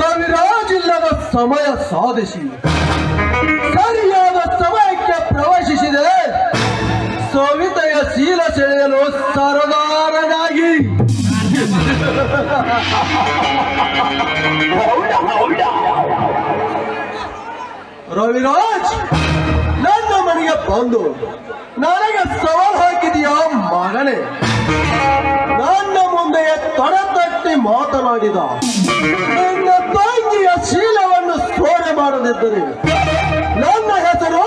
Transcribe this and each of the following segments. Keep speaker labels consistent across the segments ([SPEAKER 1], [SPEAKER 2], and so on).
[SPEAKER 1] ರವಿರಾಜ್ ಇಲ್ಲದ ಸಮಯ ಸಾಧಿಸಿ. ಸರಿಯಾದ ಸಮಯಕ್ಕೆ ಪ್ರವೇಶಿಸಿದೆ ಸವಿತೆಯ ಶೀಲ ಸೆಳೆಯಲು ಸರದಾರನಾಗಿ. ರವಿರಾಜ್, ನನ್ನ ಮನೆಗೆ ಬಂದು ನನಗೆ ಸವಾಲು ಹಾಕಿದೆಯಾ ಮಗನೇ? ನನ್ನ ಮುಂದೆ ತಡತಟ್ಟಿ ಮಾತನಾಡಿದ. ನಿನ್ನ ತಂಗಿಯ ಶೀಲವನ್ನು ಸ್ಫೋಟ ಮಾಡದಿದ್ದರೆ ನನ್ನ ಹೆಸರು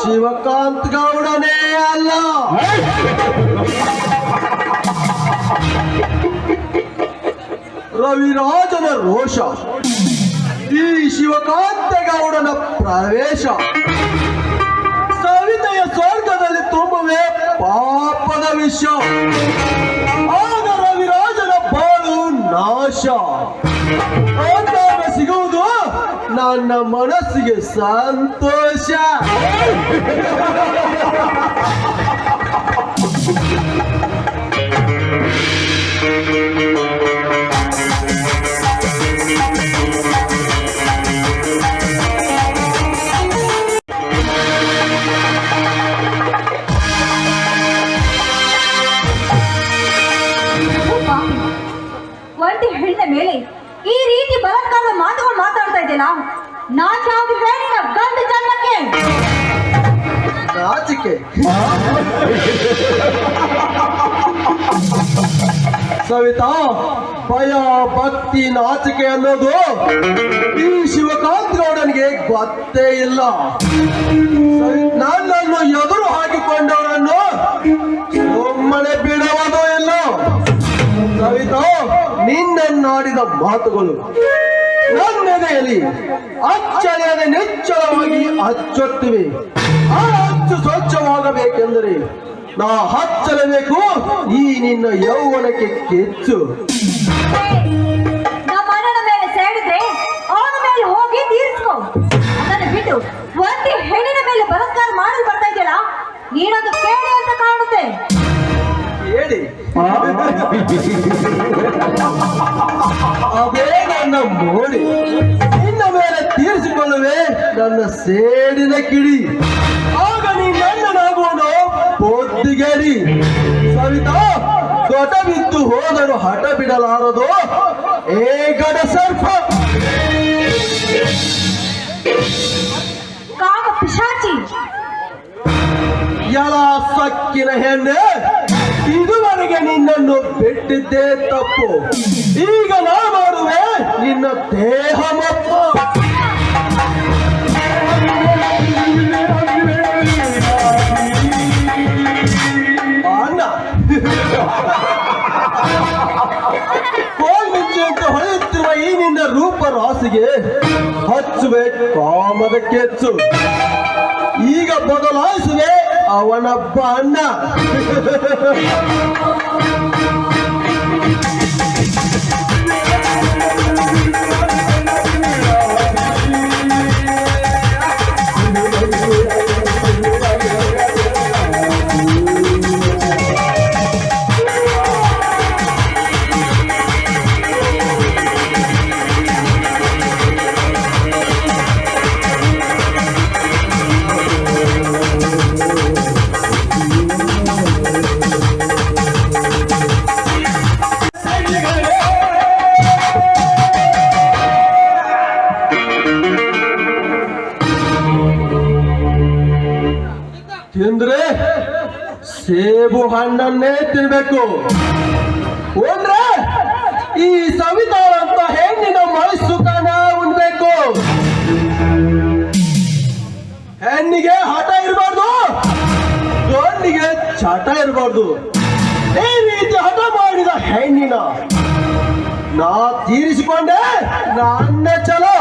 [SPEAKER 1] ಶಿವಕಾಂತ್ ಗೌಡನೇ ಅಲ್ಲ. ರವಿರಾಜನ ರೋಷ, ಈ ಶಿವಕಾಂತ ಗೌಡನ ಪ್ರವೇಶ. ತುಂಬುವೆ ಪಾಪದ ವಿಷ ಆಗ ರವಿರಾಜನ ಬಾಳು ನಾಶ. ಸಿಗುವುದು ನನ್ನ ಮನಸ್ಸಿಗೆ ಸಂತೋಷ.
[SPEAKER 2] ಈ
[SPEAKER 1] ಶಿವಕಾಂತ್ ಗೌಡನಿಗೆ ಗೊತ್ತೇ ಇಲ್ಲ. ನನ್ನನ್ನು ಎದುರು ಹಾಕಿಕೊಂಡವರನ್ನು ಒಮ್ಮನೆ ಬಿಡವದು ಇಲ್ಲ. ಸವಿತಾ, ನಿನ್ನನ್ನಾಡಿದ ಮಾತುಗಳು ನನ್ನೆದೆಯಲ್ಲಿ ಅಚ್ಚಳಿಯದೆ ನಿಚ್ಚಳವಾಗಿ ಅಚ್ಚೊತ್ತಿವೆ. ಆ ಹಚ್ಚು ಸ್ವಚ್ಛವಾಗಬೇಕೆಂದರೆ ನಾ ಹಚ್ಚಲೇಬೇಕು. ಈ ನಿನ್ನ ಯೌವನಕ್ಕೆ ಕೆಚ್ಚು.
[SPEAKER 2] ನೀನೊಂದು ಕೇಳಿ ಅಂತ ಕಾಣುತ್ತೆ.
[SPEAKER 1] ಹೇಳಿ. ಅದೇ ನನ್ನ ಮೋಡಿ ನಿನ್ನ ಮೇಲೆ ತೀರಿಸಿಕೊಳ್ಳುವೆ ನನ್ನ ಸೇಡಿನ ಕಿಡಿ. ಆಗ ನೀ ನನ್ನನಾಗುವನು ಬೊದ್ದಿಗೇಡಿ ಸವಿತಾ ದೊಡ್ಡ ಬಿದ್ದು ಹೋದರು ಹಠ ಬಿಡಲಾರದು ಏ ಗಡ ಸರ್ಪ. ಎಲ ಸಕ್ಕಿನ ಹೆಣ್ಣೆ, ಇದುವರೆಗೆ ನಿನ್ನನ್ನು ಬಿಟ್ಟಿದ್ದೇ ತಪ್ಪು. ಈಗ ನಾ ಮಾಡುವೆ ನಿನ್ನ ದೇಹ ಅಂತ ಹೊಳೆಯುತ್ತಿರುವ ಈ ನಿನ್ನ ರೂಪ ರಾಸಿಗೆ ಹಚ್ಚುವೆ ಕಾಮದ ಕೆಚ್ಚು. ಈಗ ಬದಲಾಯಿಸುವೆ ಅವನ ಬಣ್ಣ ಹಣ್ಣನ್ನೇ ತಿನ್ಬೇಕು. ಹೋದ್ರೆ ಈ ಸವಿತಾಳ ಅಂತ ಹೆಣ್ಣಿನ ಮೈಸುಕನ ಉಣ್ಬೇಕು. ಹೆಣ್ಣಿಗೆ ಹಠ ಇರಬಾರ್ದು, ಗಂಡಿಗೆ ಚಟ ಇರಬಾರ್ದು. ಈ ರೀತಿ ಹಠ ಮಾಡಿದ ಹೆಣ್ಣಿನ, ನಾ ತೀರಿಸಿಕೊಂಡೆ ನನ್ನ ಚಲೋ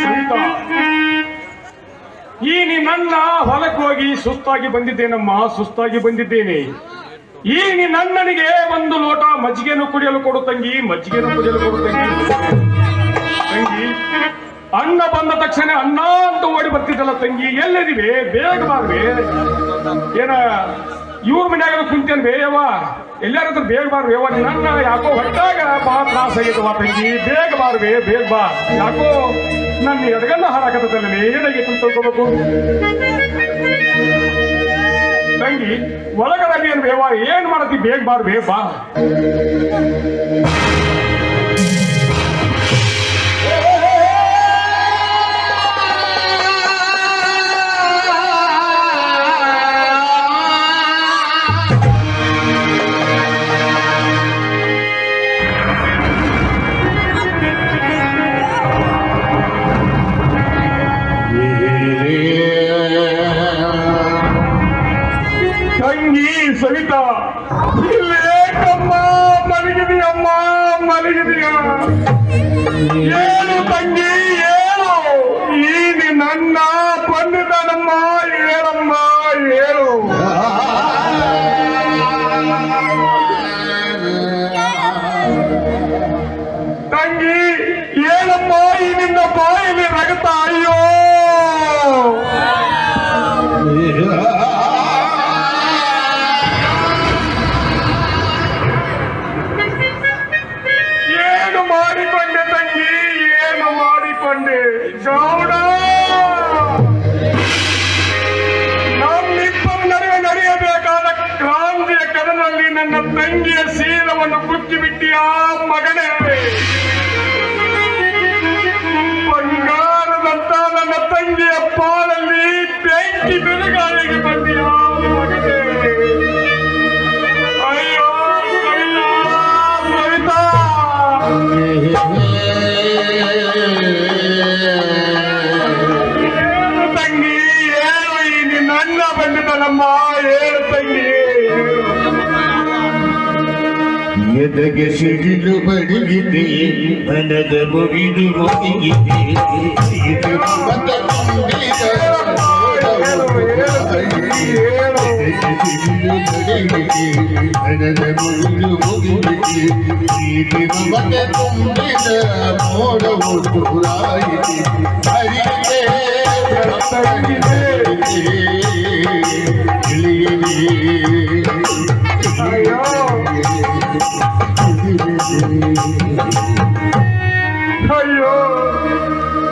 [SPEAKER 3] ಸವಿತಾ ಈ ನಿನ್ನ ಹೊಲಕ್ಕೆ ಹೋಗಿ ಸುಸ್ತಾಗಿ ಬಂದಿದ್ದೇನಮ್ಮ, ಸುಸ್ತಾಗಿ ಬಂದಿದ್ದೇನೆ. ಈ ನಿನ್ನನಿಗೆ ಒಂದು ಲೋಟ ಮಜ್ಜಿಗೆನು ಕುಡಿಯಲು ಕೊಡು ತಂಗಿ ಮಜ್ಜಿಗೆಯನ್ನು ಕುಡಿಯಲು ಕೊಡು ತಂಗಿ. ತಂಗಿ, ಅನ್ನ ಬಂದ ತಕ್ಷಣ ಅನ್ನ ಅಂತ ಓಡಿ ಬರ್ತಿದ್ದಲ್ಲ ತಂಗಿ ಎಲ್ಲದಿವೆ ಬೇಗ ಬಾರ್ವೆ. ಏನ, ಇವ್ರ ಮನ್ಯಾಗ ಕುಂತೇನ್ ಬೇಯವ್ವ ಎಲ್ಲಾರ ಬೇಗ ಅವ್ವ ನನ್ನ ಯಾಕೋ ಹೊಟ್ಟಾಗ ಬಾ ತ್ರಾಸ ಆಗೈತವ ತಂಗಿ. ಬೇಗ ಬಾರ್ವೆ, ಬೇಗ ಬಾ. ಯಾಕೋ ನನ್ನ ಎಡಗಲ್ಲ ಹಾರಾಕದಲ್ಲಿ ನೇರಾಗಿ ತಿಳ್ಕೊಬೇಕು ತಂಗಿ ಒಳಗಡೆ ಏನು ಬೇವ ಏನ್ ಮಾಡತಿ ಬೇಗ ಬಾರ್ಬೇ ಬಾ. ಶೀಲವನ್ನು ಕುಕ್ಕಿ
[SPEAKER 4] ಎದಗೆ ಸಿಡಿಲು ಬಡಿಗಿದೆ ಮನದ ಮುಗಿದು ಮುಗಿಗಿದೆ ಇದು ಮತ ತುಂಬಿದ ಎದಗೆ ಸಿಡಿಲು ಬಡಿಗಿದೆ ಮನದ ಮುಗಿದು ಮುಗಿದಿದೆ ಇದು ಮತ ತುಂಬಿದ ಮೋಡವು ದೂರಾಯಿದೆ ಹರಿಗೆ
[SPEAKER 3] ಅಯ್ಯೋ ಅಯ್ಯೋ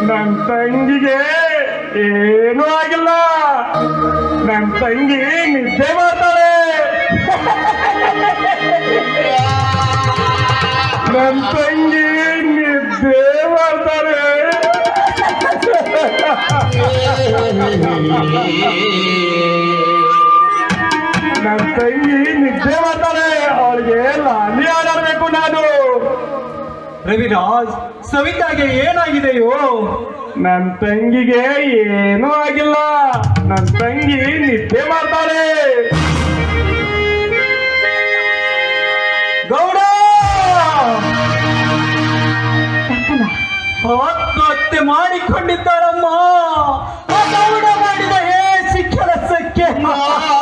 [SPEAKER 3] ನನ್ನ ತಂಗಿಗೆ ಏನೂ ಆಗಿಲ್ಲ. ನನ್ನ ತಂಗಿ ನಿದ್ದೆ ಮಾಡ್ತಾಳೆ. ನನ್ನ ತಂಗಿ ನಿದ್ದೆ ಮಾಡ್ತಾಳೆ. ನನ್ನ ತಂಗಿ ನಿದ್ದೆ ಮಾಡ್ತಾಳೆ ಅವಳಿಗೆ ಲಾಲಿ ಆಡಾಡ್ಬೇಕು ನಾನು
[SPEAKER 1] ರವಿರಾಜ್ ಸವಿತಾಗೆ ಏನಾಗಿದೆಯೋ?
[SPEAKER 3] ನನ್ನ ತಂಗಿಗೆ ಏನೂ ಆಗಿಲ್ಲ. ನನ್ನ ತಂಗಿ ನಿದ್ದೆ ಮಾಡ್ತಾರೆ
[SPEAKER 1] ಗೌಡ! ಆತ್ಮಹತ್ಯೆ ಮಾಡಿಕೊಂಡಿದ್ದಾರಮ್ಮ. ಗೌಡ ಮಾಡಿದ ಹೇ ಕೆಲಸಕ್ಕೆ
[SPEAKER 5] ಮಾಡ್ತಾ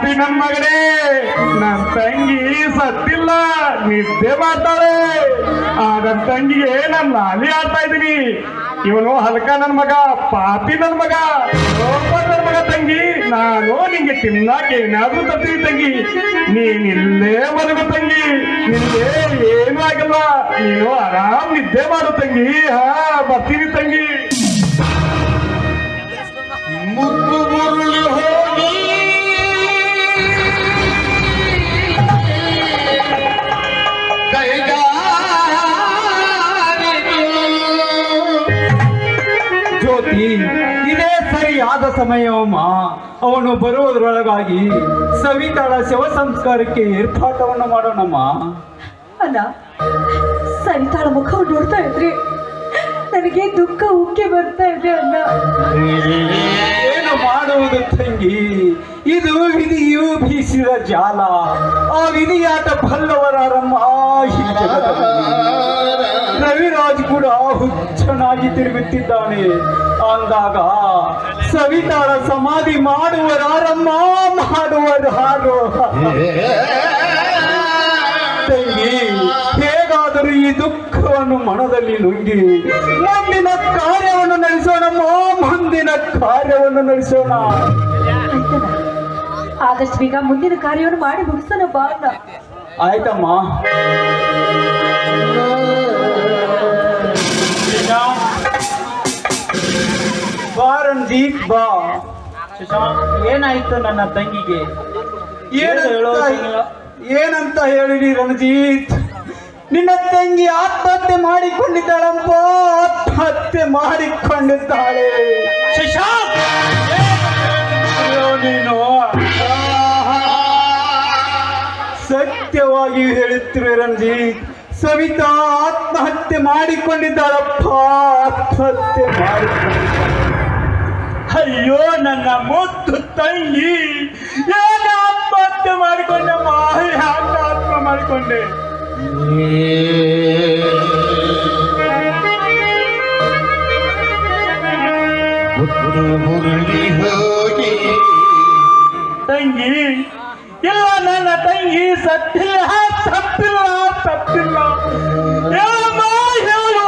[SPEAKER 3] ಪಾಪಿ ನನ್ ಮಗನೇ ನನ್ ತಂಗಿ ಸತ್ತಿಲ್ಲ ನಿದ್ದೆ ಮಾಡ್ತಾಳೆ. ಆ ನನ್ ತಂಗಿಗೆ ನನ್ ನಾಲಿ ಆಡ್ತಾ ಇದೀನಿ ಇವನು ಹಲ್ಕ ನನ್ ಮಗ ಪಾಪಿ ನನ್ ಮಗ ನನ್ ಮಗ ತಂಗಿ. ನಾನು ನಿಂಗೆ ತಿನ್ನಕ್ಕೆ ಏನಾದ್ರೂ ತರ್ತೀನಿ ತಂಗಿ. ನೀನಿಲ್ಲೇ ಇಲ್ಲೇ ಮಲಗು ತಂಗಿ. ನಿಂಗೆ ಏನೂ ಆಗಲ್ಲ. ನೀನು ಆರಾಮ್ ನಿದ್ದೆ ಮಾಡು ತಂಗಿ. ಹಾ ಬರ್ತೀನಿ ತಂಗಿ.
[SPEAKER 4] ಮುದ್ದು
[SPEAKER 5] ಸಮಯವಮ್ಮ ಅವನು ಬರುವುದರೊಳಗಾಗಿ ಸವಿತಾಳ ಶವ ಸಂಸ್ಕಾರಕ್ಕೆ ಏರ್ಪಾಟವನ್ನು ಮಾಡೋಣಮ್ಮ.
[SPEAKER 2] ಅಲ್ಲ ಸವಿತಾಳ ಮುಖವನ್ನು ನೋಡ್ತಾ ಇದ್ರಿ ನನಗೆ ದುಃಖ ಉಕ್ಕಿ ಬರ್ತಾ ಇದೆ ಅಲ್ಲ.
[SPEAKER 5] ಏನು ಮಾಡುವುದು ತಂಗಿ? ಇದು ವಿಧಿಯು ಬೀಸಿದ ಜಾಲ. ಆ ವಿಧಿಯಾದ ಬಲ್ಲವರಾರಮ್ಮ ರವಿರಾಜ್ ಕೂಡ ಹುಚ್ಚನಾಗಿ ತಿರುಗುತ್ತಿದ್ದಾನೆ ಅಂದಾಗ ಸವಿತಾಳ ಸಮಾಧಿ ಮಾಡುವರಾರಮ್ಮ ಮಾಡುವರಾರು ತಂಗಿ ಹೇಗಾದರೂ ಈ ದುಃಖವನ್ನು ಮನದಲ್ಲಿ ನುಂಗಿ ಮುಂದಿನ ಕಾರ್ಯವನ್ನು ನಡೆಸೋಣಮ್ಮ ಮುಂದಿನ ಕಾರ್ಯವನ್ನು ನಡೆಸೋಣ.
[SPEAKER 2] ಆದಷ್ಟು ಬೇಗ ಮುಂದಿನ ಕಾರ್ಯವನ್ನು ಮಾಡಿ ಮುಗಿಸೋಣ ಬಾ ಅಣ್ಣ.
[SPEAKER 5] ಆಯ್ತಮ್ಮ ಬಾ. ಬಾ
[SPEAKER 6] ಏನಾಯ್ತು ನನ್ನ ತಂಗಿಗೆ?
[SPEAKER 5] ಏನಂತ ಏನಂತ ಹೇಳಿರಿ ರಣಜಿತ್? ನಿನ್ನ ತಂಗಿ ಆತ್ಮಹತ್ಯೆ ಮಾಡಿಕೊಂಡಿದ್ದಾಳಪ್ಪ ಆತ್ಮಹತ್ಯೆ ಮಾಡಿಕೊಂಡಿದ್ದಾಳೆ.
[SPEAKER 6] ಶಶಾಂಕ್!
[SPEAKER 5] ನೀನು ಸತ್ಯವಾಗಿ ಹೇಳುತ್ತಿರುವೆ ರಂಜಿತ್ ಸವಿತಾ ಆತ್ಮಹತ್ಯೆ ಮಾಡಿಕೊಂಡಿದ್ದಾಳಪ್ಪ ಆತ್ಮಹತ್ಯೆ ಮಾಡಿಕೊಂಡಿದ್ದಾಳೆ.
[SPEAKER 6] ಅಯ್ಯೋ ನನ್ನ ಮುದ್ದು ತಂಗಿ. ಏನ ಆತ್ಮಹತ್ಯೆ ಮಾಡಿಕೊಂಡೆ ಮಾಹಿ ಹಾಕ ಆತ್ಮ ಮಾಡಿಕೊಂಡೆ.
[SPEAKER 4] ಹೋಗಿ.
[SPEAKER 6] ತಂಗಿ ಇಲ್ಲ ನನ್ನ ತಂಗಿ ಸತ್ತಿಲ್ಲ ತಪ್ಪಿಲ್ಲ ತಪ್ಪಿಲ್ಲ ಹೇಳಮ್ಮ ಹೇಳು.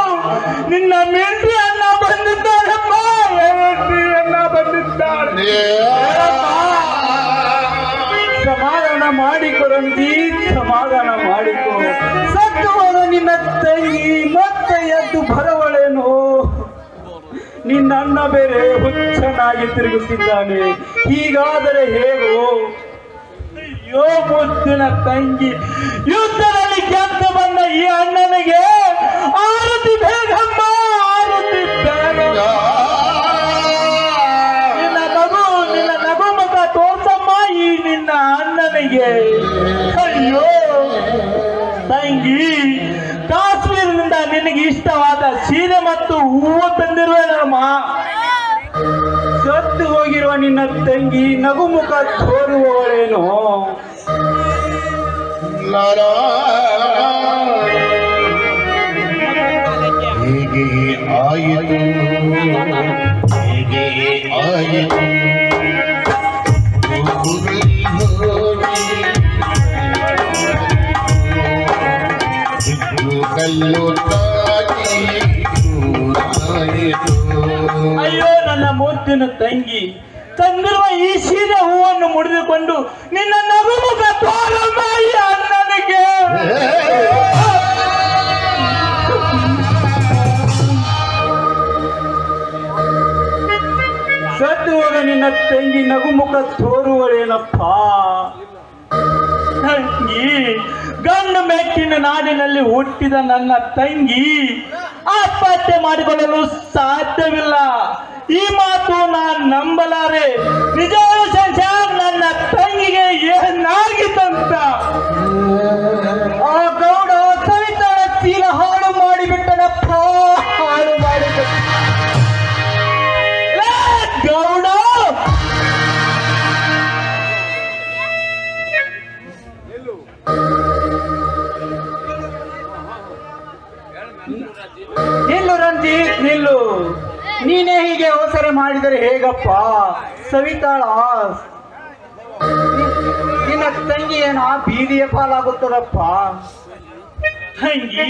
[SPEAKER 6] ನಿನ್ನ ಮೆಂಟಿ
[SPEAKER 5] ರಂಜಿತ್ ಸಮಾಧಾನ ಮಾಡಿಕೊ ಸತ್ತು ಹೋದ ನಿನ್ನ ತಂಗಿ ಮತ್ತೆ ಎದ್ದು ಬರವಳೇನು? ನಿನ್ನ ಬೇರೆ ಹುಚ್ಚನಾಗಿ ತಿರುಗುತ್ತಿದ್ದಾನೆ ಹೀಗಾದರೆ ಹೇಗೋ?
[SPEAKER 6] ಅಯ್ಯೋ ಮುತ್ತಿನ ತಂಗಿ ಯುದ್ಧದಲ್ಲಿ ತಂಗಿ
[SPEAKER 5] ನಗುಮುಖ ತೋರುವವಳೇನೋ
[SPEAKER 4] ಹೀಗೆ ಆಯಿತು. ಹೀಗೆ ಆಯಿತು. ಕಲ್ಲು ತಾಗಿ.
[SPEAKER 6] ಅಯ್ಯೋ ನನ್ನ ಮೂರ್ತಿನ ತಂಗಿ. ತಂದಿರುವ ಈ ಸೀರೆ ಹೂವನ್ನು ಮುಡಿದುಕೊಂಡು ನಿನ್ನ ನಗುಮುಖ ತೋರಮ್ಮ
[SPEAKER 5] ನನಗೆ ಹೋದ ನಿನ್ನ ತಂಗಿ ನಗುಮುಖ ತೋರುವಳೇನಪ್ಪ?
[SPEAKER 6] ತಂಗಿ, ಗಂಡು ಮೆಟ್ಟಿನ ನಾಡಿನಲ್ಲಿ ಹುಟ್ಟಿದ ನನ್ನ ತಂಗಿ. ಆತ್ಮಹತ್ಯೆ ಮಾಡಿಕೊಳ್ಳಲು ಸಾಧ್ಯವಿಲ್ಲ. ಈ ಮಾತು ನಾನು ನಂಬಲಾರೆ. ನಿಜ ನನ್ನ ತಂಗಿಗೆ ಏನಾಗಿತ್ತಂತ?
[SPEAKER 5] ರಂಜಿತ್ ನಿಲ್ಲು. ನೀನೇ ಹೀಗೆ
[SPEAKER 1] ಅವಸರ ಮಾಡಿದರೆ ಹೇಗಪ್ಪ? ಸವಿತಾಳ. ನಿನ್ನ ತಂಗಿ ಏನ ಬೀದಿಯ ಪಾಲಾಗುತ್ತದಪ್ಪ
[SPEAKER 6] ತಂಗಿ,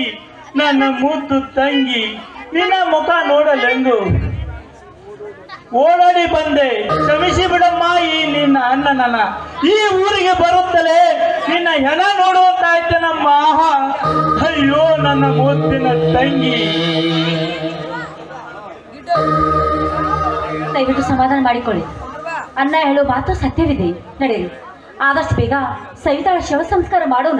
[SPEAKER 6] ನನ್ನ ಮುದ್ದು ತಂಗಿ, ನಿನ್ನ ಮುಖ ನೋಡಲೆಂದು. ಓಡಾಡಿ ಬಂದೆ, ಕ್ಷಮಿಸಿ ಬಿಡಮ್ಮ ಈ ನಿನ್ನ ಅಣ್ಣನನ್ನ. ಈ ಊರಿಗೆ ಬರುತ್ತಲೇ ನಿನ್ನ ಹೆಣ ನೋಡುವಂತಾಯ್ತು ನಮ್ಮ ಆಹಾ, ಅಯ್ಯೋ, ನನ್ನ ಮೂತಿನ ತಂಗಿ.
[SPEAKER 2] ದಯವಿಟ್ಟು ಸಮಾಧಾನ ಮಾಡಿಕೊಳ್ಳಿ. ಅನ್ನ ಹೇಳೋ ಮಾತು ಸತ್ಯವಿದೆ, ನಡೆಯಿರಿ. ಆದಷ್ಟು ಬೇಗ ಸವಿತಾಳ ಶವ ಸಂಸ್ಕಾರ ಮಾಡೋಣ.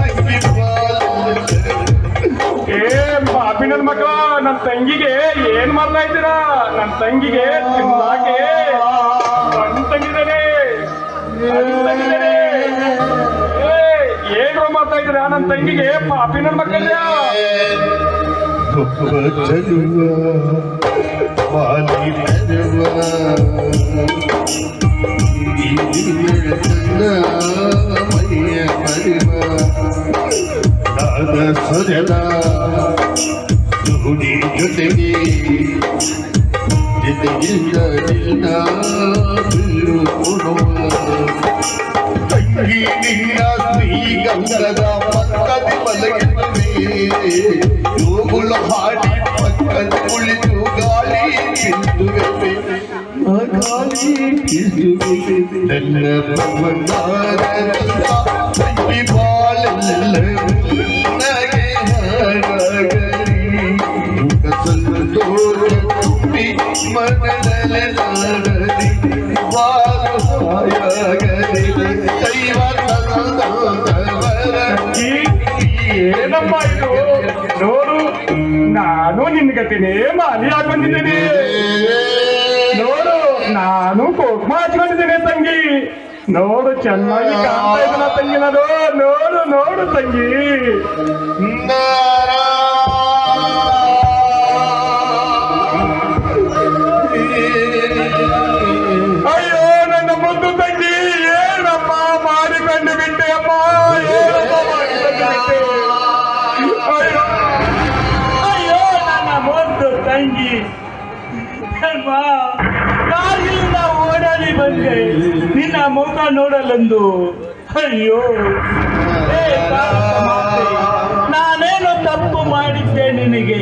[SPEAKER 3] ಪಾಪಿ ನನ್ ತಂಗಿಗೆ ಏನ್ ಮಾಡ್ತಾ ಇದ್ದೀರಾ ನನ್ನ ತಂಗಿಗೆ ತಿನ್ನಾಕೆ ನನ್ನ ತಂಗಿದ್ದೇನೆ ಹಣ್ಣು ತಂಗಿದ್ದೇನೆ. ಏ, ಏನ್ರೋ ಮಾಡ್ತಾ ಇದ್ದೀರಾ ನನ್ನ ತಂಗಿಗೆ ಪಾಪಿ ನನ್ನ ಮಕ್ಕಳ
[SPEAKER 4] ಗೊಪ್ಪ ಚಲುವ ಮಾಲಿ ತರುವ ಮೈಯ ಮರಿವ ನಾದ ಸೊರೆದ ನುಡಿ ಜೊತೆಗೆ ಜೊತೆಗಿಲ್ಲ ನಿನ್ನ ಬಿಲ್ಲು ಕೊಡುವ ತಂಗಿ ನಿನ್ನ ಶ್ರೀಗಂಧದ ಪಕ್ಕದ ಮಲಗಿರುವೆ ಯೋಗುಳು ಹಾಡಿ ಪಕ್ಕದ ಕುಳಿತು ಗಾಳಿ ಬಿಂದುವೆ ಆ ಗಾಳಿ ಬಿಂದುವೆ ನನ್ನ ಬಂಗಾರದ ತಂಗಿ ಬಾಳೆಲ್ಲ
[SPEAKER 3] ನೋಡು, ನಾನು ನಿನ್ ಗತಿನೇ ಮಾಲಿ ಹಾಕೊಂಡಿದ್ದೀನಿ ನೋಡು, ನಾನು ಕೋಕ್ಮ ಹಚ್ಕೊಂಡಿದ್ದೀನಿ ತಂಗಿ. ನೋಡು ಚೆನ್ನಾಗಿ ಕಾಣ್ತಾ ಇದ್ದಾನ ತಂಗಿ ನೋಡು ನೋಡು ತಂಗಿ.
[SPEAKER 6] ನೋಡಲೆಂದು ಅಯ್ಯೋ ನಾನೇನು ತಪ್ಪು ಮಾಡಿದ್ದೆ ನಿನಗೆ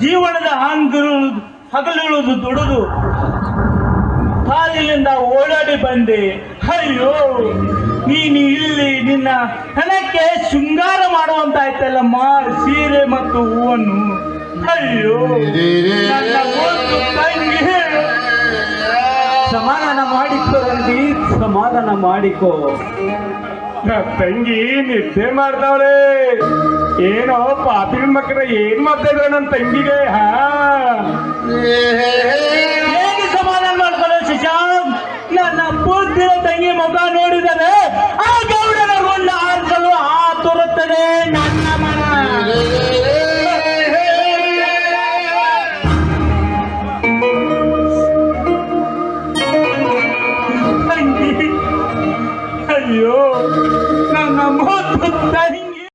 [SPEAKER 6] ಜೀವನದ ಹಂಗಿರು ಹಗಲಿರುವುದು ದುಡಿದು ಕಾಲಿನಿಂದ ಓಡಾಡಿ ಬಂದೆ ಅಯ್ಯೋ ನೀನು ಇಲ್ಲಿ ನಿನ್ನ ಹಣಕ್ಕೆ ಶೃಂಗಾರ ಮಾಡುವಂತಾಯ್ತಲ್ಲಮ್ಮ ಸೀರೆ ಮತ್ತು ಹೂವನ್ನು ಅಯ್ಯೋ
[SPEAKER 1] ಸಮಾಧಾನ ಮಾಡಿಕೋ.
[SPEAKER 3] ತಂಗಿ ನಿದ್ದೆ ಮಾಡ್ತಾವ್ರೆ ಏನೋ ಪಾಪಿನ ಮಕ್ಕಳ ಏನ್ ಮಾಡ್ತಾ ನನ್ನ ತಂಗಿಗೆ ಹಾ?
[SPEAKER 6] ಹೇಗೆ ಸಮಾಧಾನ ಮಾಡ್ಕೊಳ್ಳೋ ಶಶಾಂಕ್ ನನ್ನ ಪೂರ್ತಿ ತಂಗಿ ಮಗ ನೋಡಿದರೆ